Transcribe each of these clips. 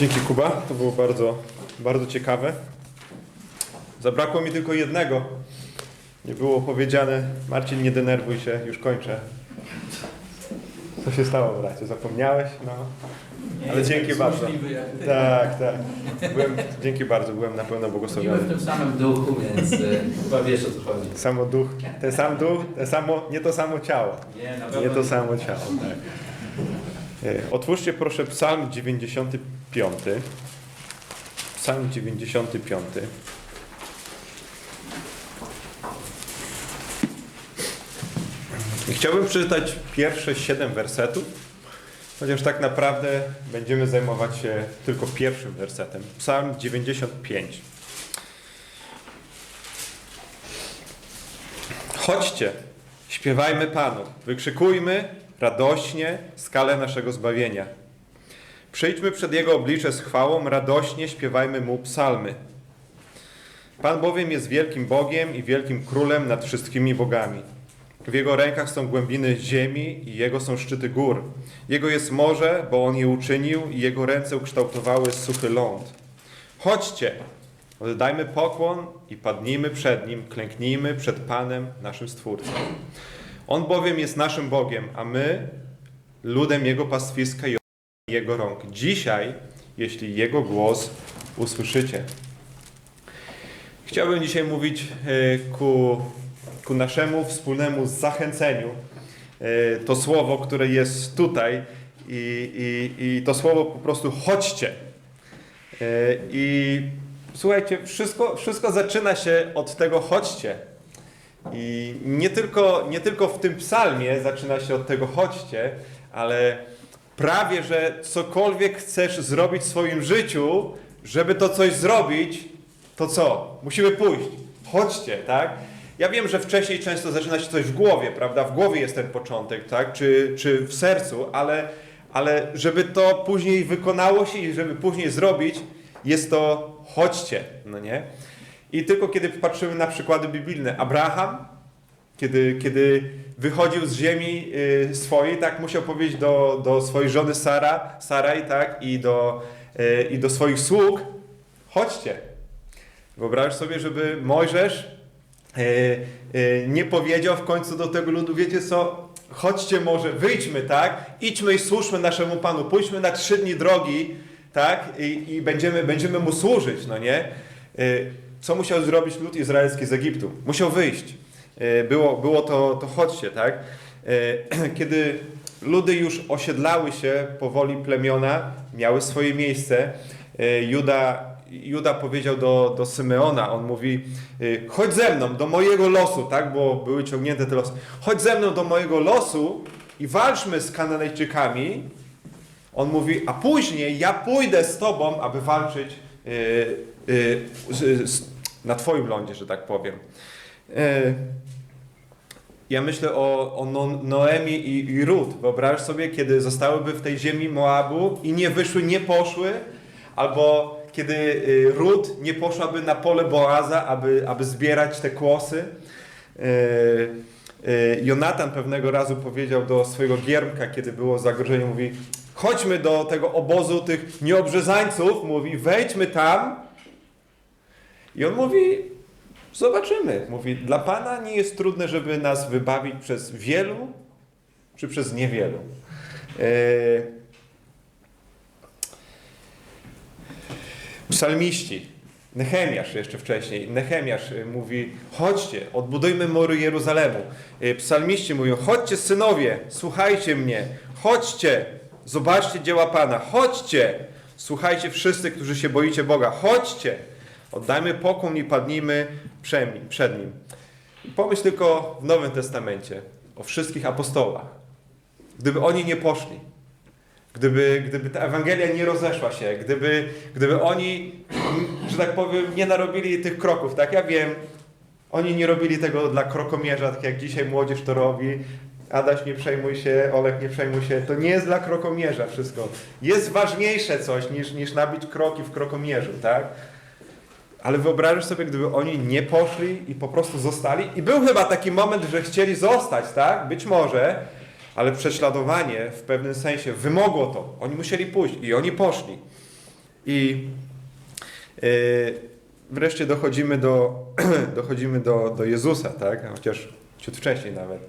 Dzięki Kuba, to było bardzo, bardzo ciekawe. Zabrakło mi tylko jednego. Nie było powiedziane, Marcin nie denerwuj się, już kończę. Co się stało bracie, zapomniałeś? No. Ale dzięki bardzo. Tak, tak. Byłem, dzięki bardzo, byłem na Chodzimy błogosławiony. w tym samym duchu, więc chyba wiesz o co chodzi. Samo duch, ten sam duch, ten samo, nie to samo ciało. Nie, na pewno Nie to samo ciało, tak. E, Otwórzcie proszę Psalm 95. Psalm 95. I Chciałbym przeczytać pierwsze siedem wersetów, chociaż tak naprawdę będziemy zajmować się tylko pierwszym wersetem. Psalm 95. Chodźcie, śpiewajmy Panu, wykrzykujmy radośnie skalę naszego zbawienia. Przyjdźmy przed Jego oblicze z chwałą, radośnie śpiewajmy Mu psalmy. Pan bowiem jest wielkim Bogiem i wielkim Królem nad wszystkimi bogami. W Jego rękach są głębiny ziemi i Jego są szczyty gór. Jego jest morze, bo On je uczynił i Jego ręce ukształtowały suchy ląd. Chodźcie, oddajmy pokłon i padnijmy przed Nim, klęknijmy przed Panem, naszym Stwórcą. On bowiem jest naszym Bogiem, a my ludem Jego pastwiska i Jego rąk. Dzisiaj, jeśli Jego głos usłyszycie. Chciałbym dzisiaj mówić e, ku, ku naszemu wspólnemu zachęceniu. E, To słowo, które jest tutaj i, i, i to słowo po prostu chodźcie. E, I słuchajcie, wszystko, wszystko zaczyna się od tego chodźcie. I nie tylko, nie tylko w tym psalmie zaczyna się od tego chodźcie, ale prawie, że cokolwiek chcesz zrobić w swoim życiu, żeby to coś zrobić, to co? Musimy pójść. Chodźcie, tak? Ja wiem, że wcześniej często zaczyna się coś w głowie, prawda? W głowie jest ten początek, tak? Czy, czy w sercu, ale, ale żeby to później wykonało się i żeby później zrobić, jest to chodźcie, no nie? I tylko kiedy patrzymy na przykłady biblijne, Abraham, kiedy, kiedy wychodził z ziemi y, swojej, tak musiał powiedzieć do, do swojej żony Sara, Saraj, tak, i do, y, i do swoich sług, chodźcie. Wyobraź sobie, żeby Mojżesz y, nie powiedział w końcu do tego ludu, wiecie co, chodźcie może, wyjdźmy, tak, idźmy i służmy naszemu Panu, pójdźmy na trzy dni drogi, tak, i, i będziemy, będziemy Mu służyć, no nie? Co musiał zrobić lud izraelski z Egiptu? Musiał wyjść. Y, Było, było to, to chodźcie, tak? Y, Kiedy ludy już osiedlały się powoli plemiona, miały swoje miejsce, y, Juda, Juda powiedział do, do Symeona, on mówi, chodź ze mną do mojego losu, tak? Bo były ciągnięte te losy. Chodź ze mną do mojego losu i walczmy z Kananejczykami. On mówi, a później ja pójdę z tobą, aby walczyć y, y, z, z, na twoim lądzie, że tak powiem. Y, ja myślę o, o no, Noemi i, i Rut. Wyobraź sobie, kiedy zostałyby w tej ziemi Moabu i nie wyszły, nie poszły, albo kiedy y, Rut nie poszłaby na pole Boaza, aby, aby zbierać te kłosy. Y, y, Jonatan pewnego razu powiedział do swojego giermka, kiedy było zagrożenie, mówi chodźmy do tego obozu tych nieobrzezańców, mówi wejdźmy tam. I on mówi, Zobaczymy. Mówi, dla Pana nie jest trudne, żeby nas wybawić przez wielu czy przez niewielu. E, Psalmiści, Nehemiasz jeszcze wcześniej, Nehemiasz e, mówi, chodźcie, odbudujmy mury Jeruzalemu. E, Psalmiści mówią, chodźcie synowie, słuchajcie mnie, chodźcie, zobaczcie dzieła Pana, chodźcie, słuchajcie wszyscy, którzy się boicie Boga, chodźcie, oddajmy pokłon i padnijmy przed Nim. Pomyśl tylko w Nowym Testamencie o wszystkich apostołach. Gdyby oni nie poszli, gdyby, gdyby ta Ewangelia nie rozeszła się, gdyby, gdyby oni, że tak powiem, nie narobili tych kroków, tak? Ja wiem, oni nie robili tego dla krokomierza, tak jak dzisiaj młodzież to robi. Adaś, nie przejmuj się, Olek, nie przejmuj się. To nie jest dla krokomierza wszystko. Jest ważniejsze coś niż, niż nabić kroki w krokomierzu, tak? Ale wyobrażasz sobie, gdyby oni nie poszli i po prostu zostali? I był chyba taki moment, że chcieli zostać, tak? Być może, ale prześladowanie w pewnym sensie wymogło to. Oni musieli pójść i oni poszli. I yy, wreszcie dochodzimy do, dochodzimy do, do Jezusa, tak? Chociaż ciut wcześniej nawet.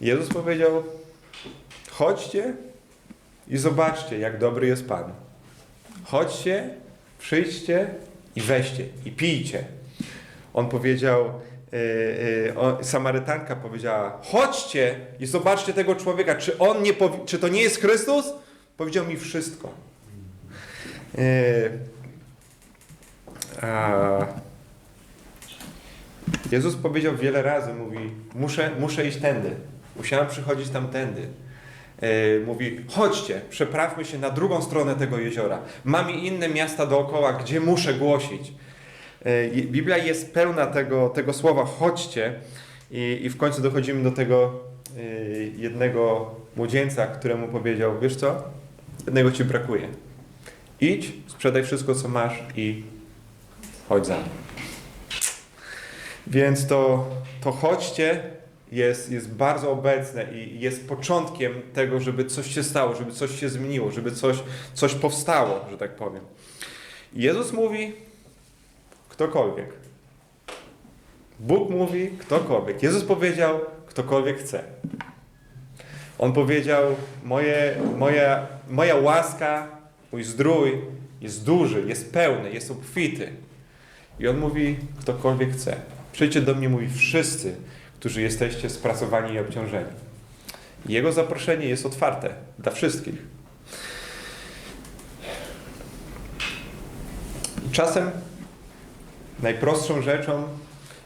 Jezus powiedział: Chodźcie i zobaczcie, jak dobry jest Pan. Chodźcie, przyjdźcie i weźcie i pijcie. On powiedział, yy, yy, Samarytanka powiedziała: Chodźcie i zobaczcie tego człowieka. Czy, on nie czy to nie jest Chrystus? Powiedział mi wszystko. A, Jezus powiedział wiele razy, mówi, muszę, muszę iść tędy. Musiałem przychodzić tamtędy. Yy, mówi, chodźcie, przeprawmy się na drugą stronę tego jeziora. Mam i inne miasta dookoła, gdzie muszę głosić. Yy, Biblia jest pełna tego, tego słowa chodźcie i, i w końcu dochodzimy do tego yy, jednego młodzieńca, któremu powiedział, wiesz co, jednego ci brakuje. Idź, sprzedaj wszystko, co masz i chodź za mną. Więc to, to chodźcie jest, jest bardzo obecne i jest początkiem tego, żeby coś się stało, żeby coś się zmieniło, żeby coś, coś powstało, że tak powiem. Jezus mówi ktokolwiek. Bóg mówi ktokolwiek. Jezus powiedział ktokolwiek chce. On powiedział moje, moja, moja łaska, mój zdrój jest duży, jest pełny, jest obfity. I on mówi ktokolwiek chce. Przyjdźcie do mnie, mówi wszyscy, którzy jesteście spracowani i obciążeni. Jego zaproszenie jest otwarte dla wszystkich. Czasem najprostszą rzeczą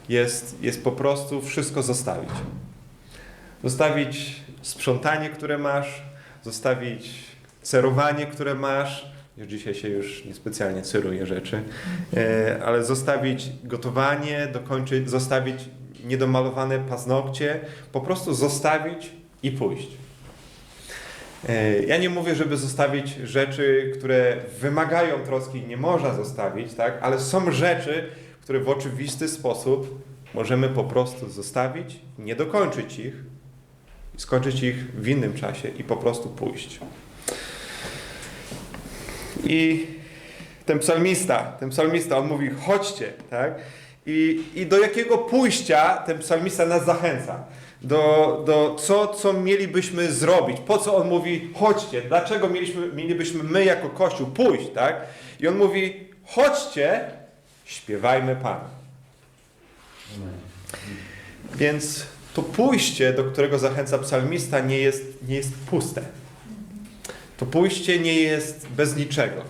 jest, jest po prostu wszystko zostawić. Zostawić sprzątanie, które masz, zostawić cerowanie, które masz. Już dzisiaj się już niespecjalnie ceruje rzeczy, e, ale zostawić gotowanie, dokończyć, zostawić niedomalowane paznokcie, po prostu zostawić i pójść. E, Ja nie mówię, żeby zostawić rzeczy, które wymagają troski i nie można zostawić, tak? ale są rzeczy, które w oczywisty sposób możemy po prostu zostawić, nie dokończyć ich, skończyć ich w innym czasie i po prostu pójść. I ten psalmista, ten psalmista, on mówi, chodźcie, tak? I, I do jakiego pójścia ten psalmista nas zachęca? Do, do co, co mielibyśmy zrobić? Po co on mówi, chodźcie? Dlaczego mieliśmy, mielibyśmy my jako Kościół pójść, tak? I on mówi, chodźcie, śpiewajmy Panu. Więc to pójście, do którego zachęca psalmista, nie jest, nie jest puste. To pójście nie jest bez niczego.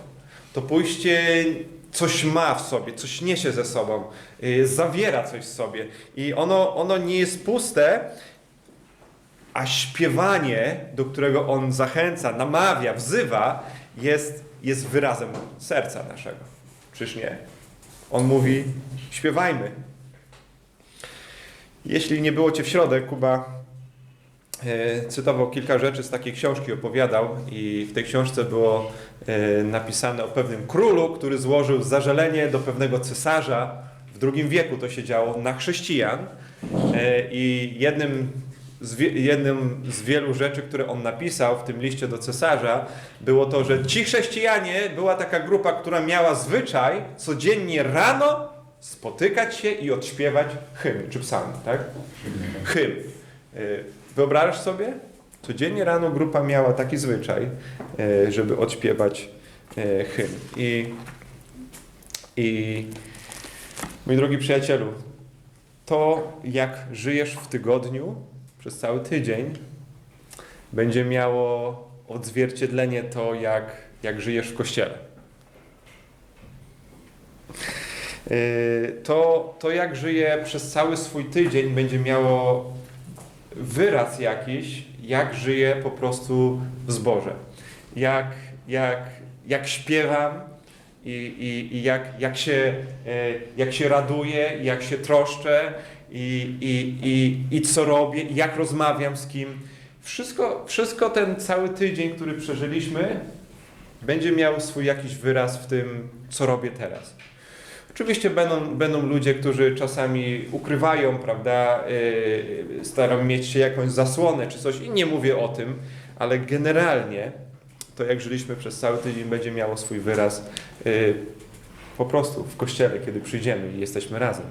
To pójście coś ma w sobie, coś niesie ze sobą, yy, zawiera coś w sobie. I ono, ono nie jest puste, a śpiewanie, do którego on zachęca, namawia, wzywa, jest, jest wyrazem serca naszego. Czyż nie? On mówi: śpiewajmy. Jeśli nie było Cię w środę, Kuba cytował kilka rzeczy z takiej książki, opowiadał i w tej książce było e, napisane o pewnym królu, który złożył zażalenie do pewnego cesarza. W drugim wieku to się działo na chrześcijan e, i jednym z, jednym z wielu rzeczy, które on napisał w tym liście do cesarza, było to, że ci chrześcijanie była taka grupa, która miała zwyczaj codziennie rano spotykać się i odśpiewać hymn czy psalm, tak? Hymn. Wyobrażasz sobie? Codziennie rano grupa miała taki zwyczaj, y, żeby odśpiewać y, hymn. I, I mój drogi przyjacielu, to jak żyjesz w tygodniu przez cały tydzień, będzie miało odzwierciedlenie to, jak, jak żyjesz w kościele. Yy, To, to jak żyję przez cały swój tydzień będzie miało wyraz jakiś, jak żyję po prostu w zborze. Jak, jak, jak śpiewam i, i, i jak, jak, się, e, jak się raduję, jak się troszczę i, i, i, i co robię, i jak rozmawiam z kim. Wszystko, wszystko ten cały tydzień, który przeżyliśmy, będzie miał swój jakiś wyraz w tym, co robię teraz. Oczywiście będą, będą ludzie, którzy czasami ukrywają, prawda, yy, mieć się jakąś zasłonę czy coś i nie mówię o tym, ale generalnie to jak żyliśmy przez cały tydzień będzie miało swój wyraz y, po prostu w kościele, kiedy przyjdziemy i jesteśmy razem.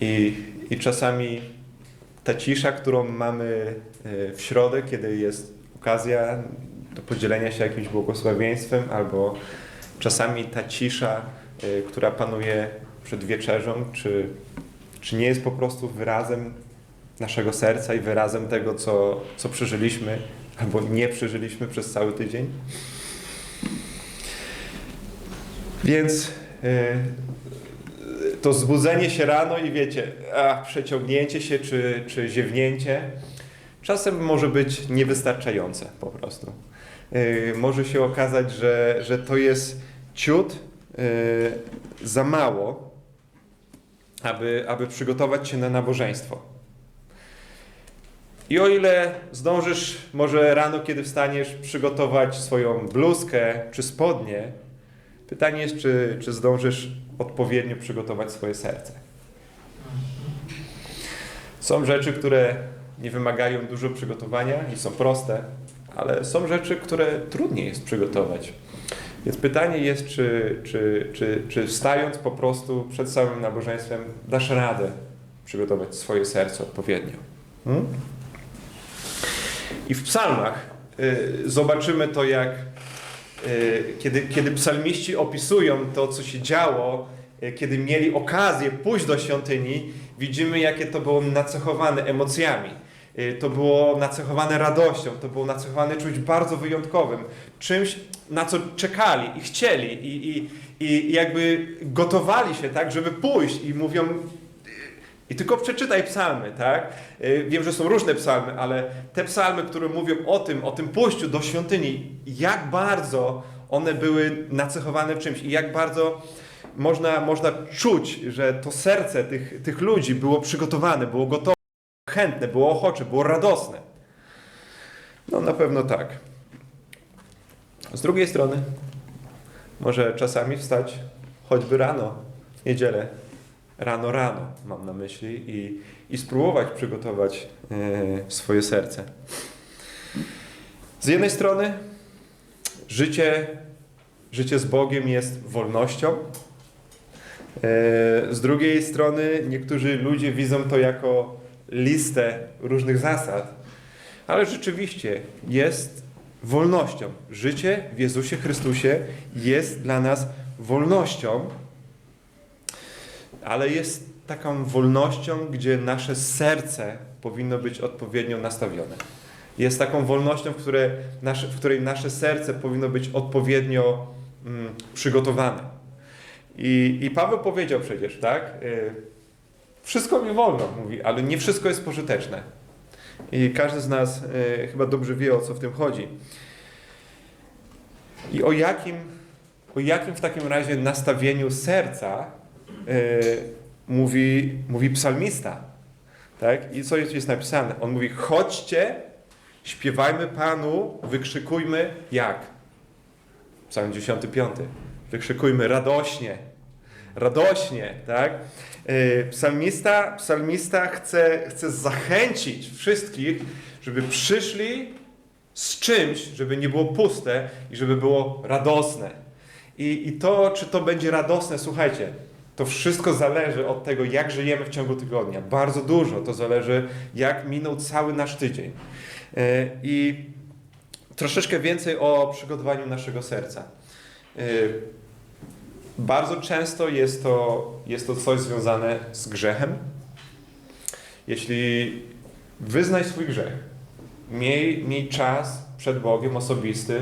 I, I czasami ta cisza, którą mamy y, w środę, kiedy jest okazja do podzielenia się jakimś błogosławieństwem, albo czasami ta cisza, która panuje przed wieczerzą, czy, czy nie jest po prostu wyrazem naszego serca i wyrazem tego, co, co przeżyliśmy albo nie przeżyliśmy przez cały tydzień. Więc y, to zbudzenie się rano i wiecie, a, przeciągnięcie się czy, czy ziewnięcie czasem może być niewystarczające po prostu. Y, może się okazać, że, że to jest ciut y, za mało, aby, aby przygotować się na nabożeństwo. I o ile zdążysz może rano, kiedy wstaniesz, przygotować swoją bluzkę czy spodnie, pytanie jest, czy, czy zdążysz odpowiednio przygotować swoje serce. Są rzeczy, które nie wymagają dużo przygotowania i są proste, ale są rzeczy, które trudniej jest przygotować. Więc pytanie jest, czy, czy, czy, czy wstając po prostu przed samym nabożeństwem dasz radę przygotować swoje serce odpowiednio. Hmm? I w psalmach y, zobaczymy to, jak y, kiedy, kiedy psalmiści opisują to, co się działo, y, kiedy mieli okazję pójść do świątyni, widzimy, jakie to było nacechowane emocjami. Y, To było nacechowane radością, to było nacechowane czymś bardzo wyjątkowym, czymś, na co czekali i chcieli, i, i, i jakby gotowali się, tak, żeby pójść i mówią, i tylko przeczytaj psalmy, tak? Y, Wiem, że są różne psalmy, ale te psalmy, które mówią o tym, o tym pójściu do świątyni, jak bardzo one były nacechowane czymś i jak bardzo można, można czuć, że to serce tych, tych ludzi było przygotowane, było gotowe, chętne, było ochocze, było radosne. No na pewno tak. Z drugiej strony, może czasami wstać choćby rano, w niedzielę, rano, rano mam na myśli i, i spróbować przygotować e, swoje serce. Z jednej strony życie, życie z Bogiem jest wolnością. E, z drugiej strony niektórzy ludzie widzą to jako listę różnych zasad, ale rzeczywiście jest wolnością. Życie w Jezusie Chrystusie jest dla nas wolnością, ale jest taką wolnością, gdzie nasze serce powinno być odpowiednio nastawione. Jest taką wolnością, w, nasze, w której nasze serce powinno być odpowiednio mm, przygotowane. I, I Paweł powiedział przecież, tak? y, Wszystko mi wolno, mówi, ale nie wszystko jest pożyteczne. I każdy z nas y, chyba dobrze wie, o co w tym chodzi. I o jakim, o jakim w takim razie nastawieniu serca y, mówi, mówi psalmista. Tak? I co jest, jest napisane? On mówi: chodźcie, śpiewajmy Panu, wykrzykujmy jak? Psalm 95. Wykrzykujmy radośnie. Radośnie, tak? Y, Psalmista, psalmista chce, chce zachęcić wszystkich, żeby przyszli z czymś, żeby nie było puste i żeby było radosne. I, I to, czy to będzie radosne, słuchajcie, to wszystko zależy od tego, jak żyjemy w ciągu tygodnia. Bardzo dużo to zależy, jak minął cały nasz tydzień. E, I troszeczkę więcej o przygotowaniu naszego serca. Bardzo często jest to, jest to coś związane z grzechem. Jeśli wyznaj swój grzech, miej, miej czas przed Bogiem osobisty,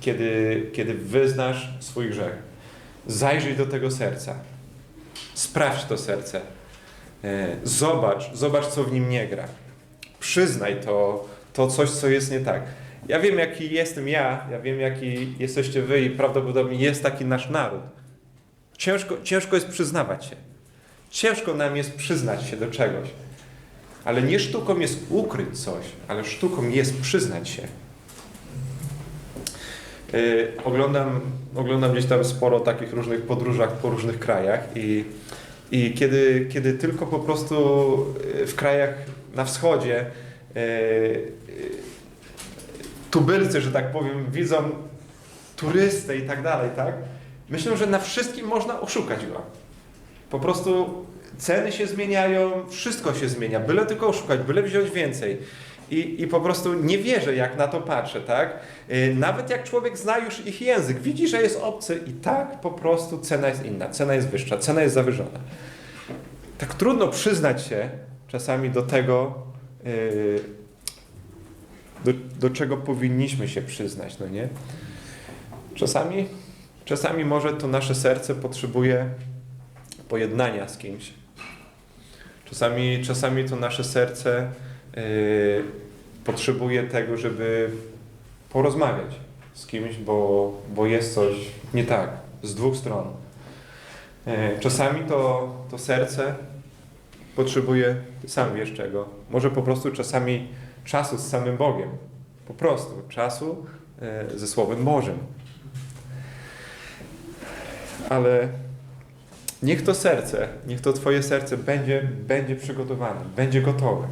kiedy, kiedy wyznasz swój grzech. Zajrzyj do tego serca. Sprawdź to serce. E, Zobacz, zobacz, co w nim nie gra. Przyznaj to, to coś, co jest nie tak. Ja wiem, jaki jestem ja, ja wiem, jaki jesteście wy i prawdopodobnie jest taki nasz naród. Ciężko, ciężko jest przyznawać się. Ciężko nam jest przyznać się do czegoś. Ale nie sztuką jest ukryć coś, ale sztuką jest przyznać się. Yy, oglądam, oglądam gdzieś tam sporo takich różnych podróżach po różnych krajach i, i kiedy, kiedy tylko po prostu yy, w krajach na wschodzie yy, tubylcy, że tak powiem, widzą turystę i tak dalej, tak? Myślą, że na wszystkim można oszukać go. Po prostu ceny się zmieniają, wszystko się zmienia, byle tylko oszukać, byle wziąć więcej. I, I po prostu nie wierzę, jak na to patrzę, tak? Yy, Nawet jak człowiek zna już ich język, widzi, że jest obcy i tak po prostu cena jest inna, cena jest wyższa, cena jest zawyżona. Tak trudno przyznać się czasami do tego, yy, do, do czego powinniśmy się przyznać, no nie? Czasami, czasami może to nasze serce potrzebuje pojednania z kimś. Czasami, czasami to nasze serce yy, potrzebuje tego, żeby porozmawiać z kimś, bo, bo jest coś nie tak z dwóch stron. Yy, czasami to, to serce potrzebuje, sam wiesz czego, może po prostu czasami czasu z samym Bogiem. Po prostu czasu yy, ze Słowem Bożym. Ale niech to serce, niech to Twoje serce będzie, będzie przygotowane, będzie gotowe.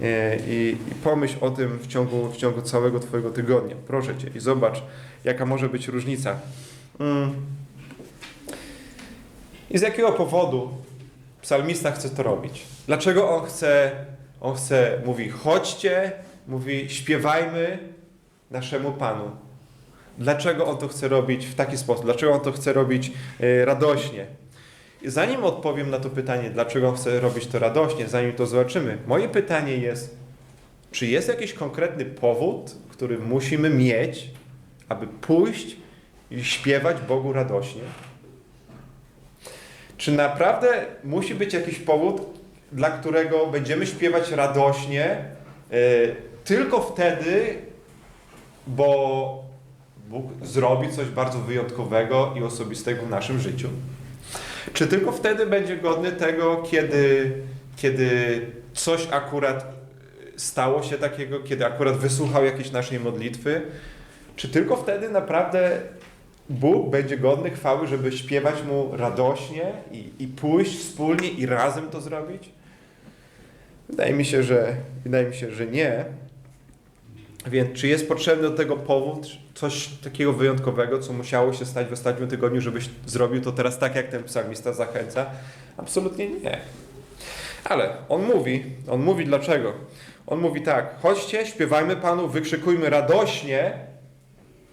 E, I, I pomyśl o tym w ciągu, w ciągu całego Twojego tygodnia. Proszę Cię i zobacz, jaka może być różnica. Mm. I z jakiego powodu psalmista chce to robić? Dlaczego on chce, on chce, mówi chodźcie, mówi śpiewajmy naszemu Panu. Dlaczego on to chce robić w taki sposób? Dlaczego on to chce robić e, radośnie? Zanim odpowiem na to pytanie, dlaczego on chce robić to radośnie, zanim to zobaczymy, moje pytanie jest, czy jest jakiś konkretny powód, który musimy mieć, aby pójść i śpiewać Bogu radośnie? Czy naprawdę musi być jakiś powód, dla którego będziemy śpiewać radośnie e, tylko wtedy, bo Bóg zrobi coś bardzo wyjątkowego i osobistego w naszym życiu? Czy tylko wtedy będzie godny tego, kiedy, kiedy coś akurat stało się takiego, kiedy akurat wysłuchał jakiejś naszej modlitwy? Czy tylko wtedy naprawdę Bóg będzie godny chwały, żeby śpiewać Mu radośnie i, i pójść wspólnie i razem to zrobić? Wydaje mi się, że, wydaje mi się, że nie. Więc czy jest potrzebny do tego powód, coś takiego wyjątkowego, co musiało się stać w ostatnim tygodniu, żebyś zrobił to teraz tak, jak ten psalmista zachęca? Absolutnie nie. Ale on mówi, on mówi dlaczego. On mówi tak, chodźcie, śpiewajmy Panu, wykrzykujmy radośnie.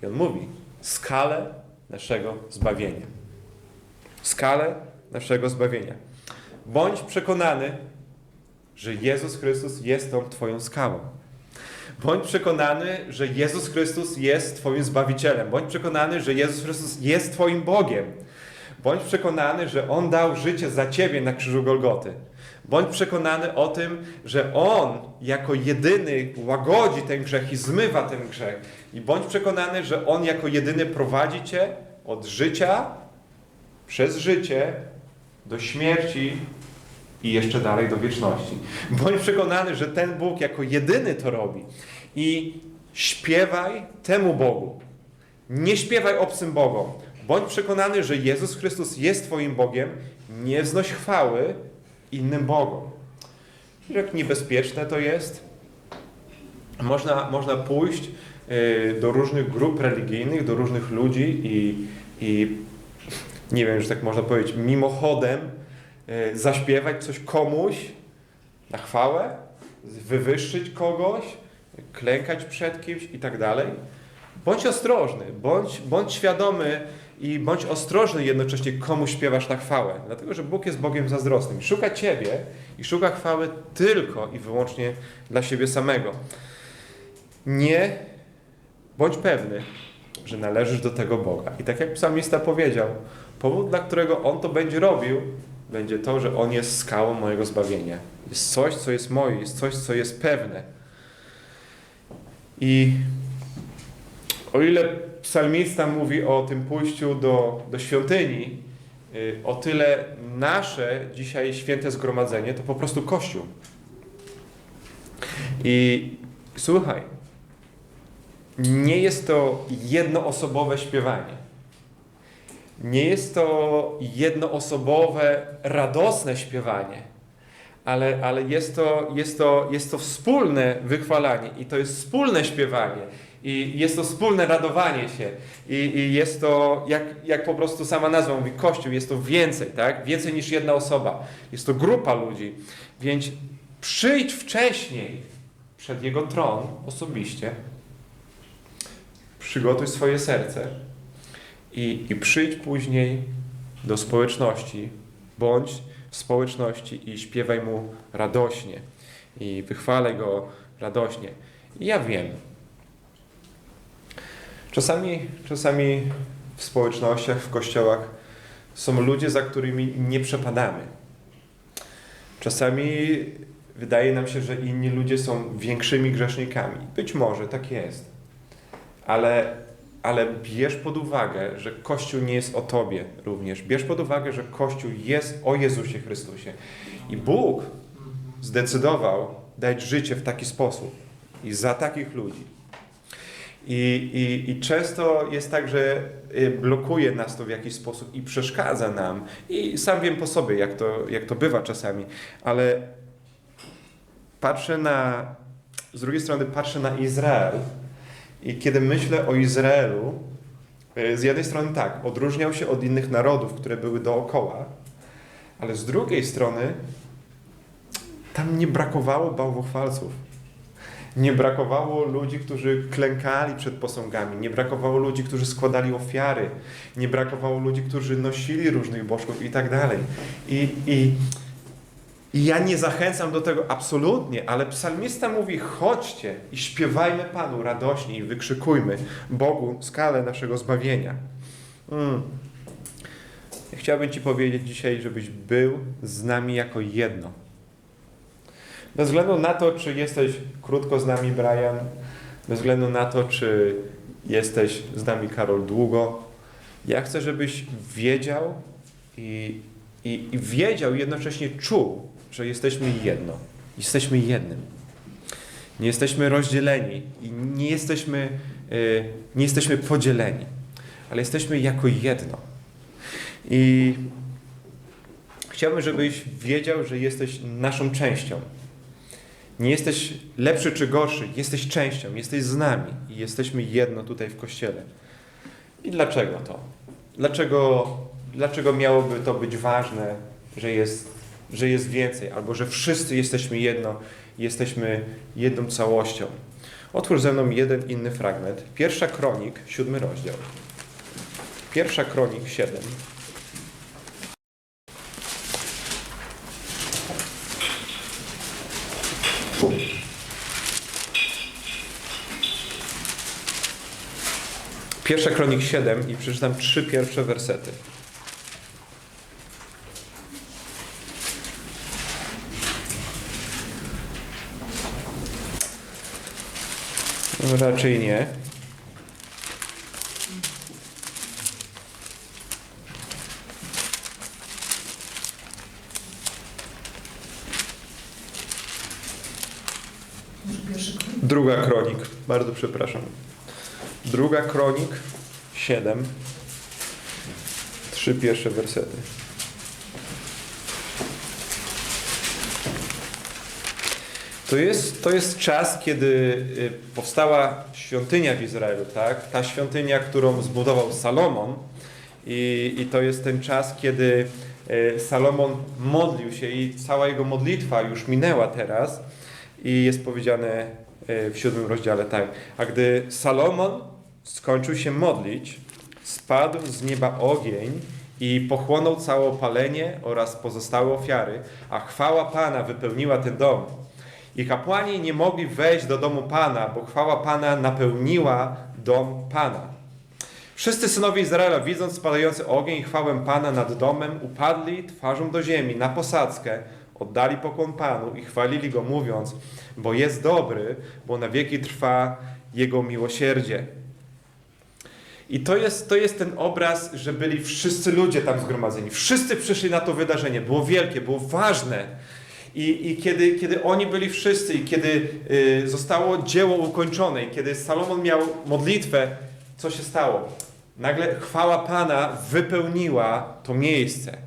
I on mówi, skalę naszego zbawienia. Skalę naszego zbawienia. Bądź przekonany, że Jezus Chrystus jest tą Twoją skałą. Bądź przekonany, że Jezus Chrystus jest Twoim Zbawicielem. Bądź przekonany, że Jezus Chrystus jest Twoim Bogiem. Bądź przekonany, że On dał życie za Ciebie na krzyżu Golgoty. Bądź przekonany o tym, że On jako jedyny łagodzi ten grzech i zmywa ten grzech. I bądź przekonany, że On jako jedyny prowadzi Cię od życia, przez życie, do śmierci i jeszcze dalej do wieczności. Bądź przekonany, że ten Bóg jako jedyny to robi. I śpiewaj temu Bogu. Nie śpiewaj obcym Bogom. Bądź przekonany, że Jezus Chrystus jest Twoim Bogiem. Nie wznoś chwały innym Bogom. Jak niebezpieczne to jest. Można, można pójść y, do różnych grup religijnych, do różnych ludzi i, i nie wiem, że tak można powiedzieć, mimochodem zaśpiewać coś komuś na chwałę, wywyższyć kogoś, klękać przed kimś i tak dalej. Bądź ostrożny, bądź, bądź świadomy i bądź ostrożny jednocześnie, komu śpiewasz na chwałę. Dlatego, że Bóg jest Bogiem zazdrosnym. Szuka Ciebie i szuka chwały tylko i wyłącznie dla siebie samego. Nie bądź pewny, że należysz do tego Boga. I tak jak psalmista powiedział, powód, dla którego On to będzie robił, będzie to, że On jest skałą mojego zbawienia. Jest coś, co jest moje, jest coś, co jest pewne. I o ile psalmista mówi o tym pójściu do, do świątyni, y, o tyle nasze dzisiaj święte zgromadzenie to po prostu Kościół. I słuchaj, nie jest to jednoosobowe śpiewanie. Nie jest to jednoosobowe, radosne śpiewanie, ale, ale jest, to, jest, to, jest to wspólne wychwalanie i to jest wspólne śpiewanie. I jest to wspólne radowanie się. I, i jest to, jak, jak po prostu sama nazwa mówi, Kościół, jest to więcej, tak? Więcej niż jedna osoba. Jest to grupa ludzi. Więc przyjdź wcześniej przed Jego tron osobiście. Przygotuj swoje serce i, i przyjdź później do społeczności. Bądź w społeczności i śpiewaj Mu radośnie. I wychwalaj Go radośnie. I ja wiem, Czasami, czasami w społecznościach, w kościołach są ludzie, za którymi nie przepadamy. Czasami wydaje nam się, że inni ludzie są większymi grzesznikami. Być może tak jest. Ale, ale bierz pod uwagę, że Kościół nie jest o Tobie również. Bierz pod uwagę, że Kościół jest o Jezusie Chrystusie. I Bóg zdecydował dać życie w taki sposób i za takich ludzi. I, i, I często jest tak, że y, blokuje nas to w jakiś sposób i przeszkadza nam. I sam wiem po sobie, jak to, jak to bywa czasami, ale patrzę na, z drugiej strony patrzę na Izrael i kiedy myślę o Izraelu, y, z jednej strony tak, odróżniał się od innych narodów, które były dookoła, ale z drugiej strony tam nie brakowało bałwochwalców. Nie brakowało ludzi, którzy klękali przed posągami, nie brakowało ludzi, którzy składali ofiary, nie brakowało ludzi, którzy nosili różnych bożków i tak dalej. I, i, I ja nie zachęcam do tego absolutnie, ale psalmista mówi: chodźcie i śpiewajmy Panu radośnie i wykrzykujmy Bogu skalę naszego zbawienia. Mm. Chciałbym Ci powiedzieć dzisiaj, żebyś był z nami jako jedno. Bez względu na to, czy jesteś krótko z nami, Brian, bez względu na to, czy jesteś z nami, Karol, długo, ja chcę, żebyś wiedział i, i, i wiedział, i jednocześnie czuł, że jesteśmy jedno. Jesteśmy jednym. Nie jesteśmy rozdzieleni i nie jesteśmy, y, nie jesteśmy podzieleni, ale jesteśmy jako jedno. I chciałbym, żebyś wiedział, że jesteś naszą częścią. Nie jesteś lepszy czy gorszy, jesteś częścią, jesteś z nami i jesteśmy jedno tutaj w Kościele. I dlaczego to? Dlaczego, dlaczego miałoby to być ważne, że jest, że jest więcej, albo że wszyscy jesteśmy jedno, jesteśmy jedną całością? Otwórz ze mną jeden inny fragment. Pierwsza Kronik, siódmy rozdział. Pierwsza Kronik, siedem. Pierwsza Kronik 7 i przeczytam trzy pierwsze wersety. Raczej nie. Druga kronik. Bardzo przepraszam. Druga kronik 7. Trzy pierwsze wersety. To jest, to jest czas, kiedy y, powstała świątynia w Izraelu, tak? Ta świątynia, którą zbudował Salomon. I, I to jest ten czas, kiedy y, Salomon modlił się i cała jego modlitwa już minęła teraz. I jest powiedziane y, w siódmym rozdziale tak. A gdy Salomon skończył się modlić, spadł z nieba ogień i pochłonął całe opalenie oraz pozostałe ofiary, a chwała Pana wypełniła ten dom. I kapłani nie mogli wejść do domu Pana, bo chwała Pana napełniła dom Pana. Wszyscy synowie Izraela, widząc spadający ogień i chwałę Pana nad domem, upadli twarzą do ziemi na posadzkę, oddali pokłon Panu i chwalili Go, mówiąc, bo jest dobry, bo na wieki trwa Jego miłosierdzie. I to jest, to jest ten obraz, że byli wszyscy ludzie tam zgromadzeni. Wszyscy przyszli na to wydarzenie. Było wielkie, było ważne. I, i kiedy, kiedy oni byli wszyscy, i kiedy y, zostało dzieło ukończone, i kiedy Salomon miał modlitwę, co się stało? Nagle chwała Pana wypełniła to miejsce.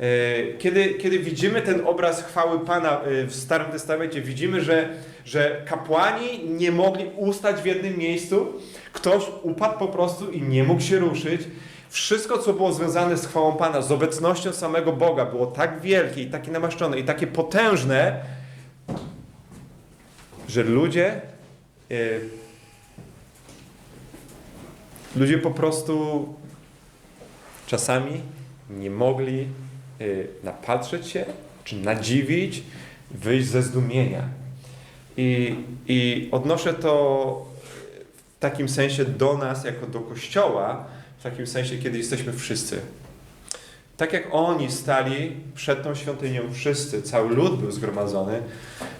Y, Kiedy, kiedy widzimy ten obraz chwały Pana y, w Starym Testamencie, widzimy, że, że kapłani nie mogli ustać w jednym miejscu, ktoś upadł po prostu i nie mógł się ruszyć. Wszystko, co było związane z chwałą Pana, z obecnością samego Boga, było tak wielkie i takie namaszczone i takie potężne, że ludzie, y, ludzie po prostu czasami nie mogli y, napatrzeć się, czy nadziwić, wyjść ze zdumienia. I, I odnoszę to w takim sensie do nas, jako do Kościoła, w takim sensie, kiedy jesteśmy wszyscy. Tak jak oni stali przed tą świątynią wszyscy, cały lud był zgromadzony,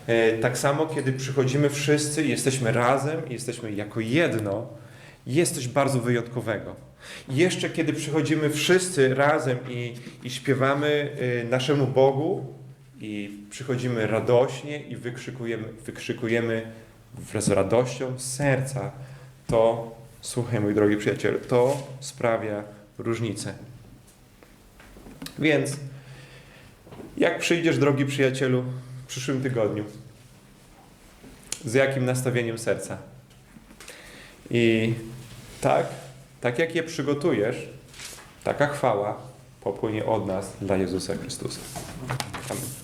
e, tak samo kiedy przychodzimy wszyscy, jesteśmy razem, jesteśmy jako jedno, jest coś bardzo wyjątkowego. I jeszcze kiedy przychodzimy wszyscy razem i, i śpiewamy e, naszemu Bogu i przychodzimy radośnie i wykrzykujemy, wykrzykujemy z radością z serca, to, słuchaj mój drogi przyjacielu, to sprawia różnicę. Więc jak przyjdziesz, drogi przyjacielu, w przyszłym tygodniu? Z jakim nastawieniem serca? I tak, tak jak je przygotujesz, taka chwała popłynie od nas dla Jezusa Chrystusa. Amen.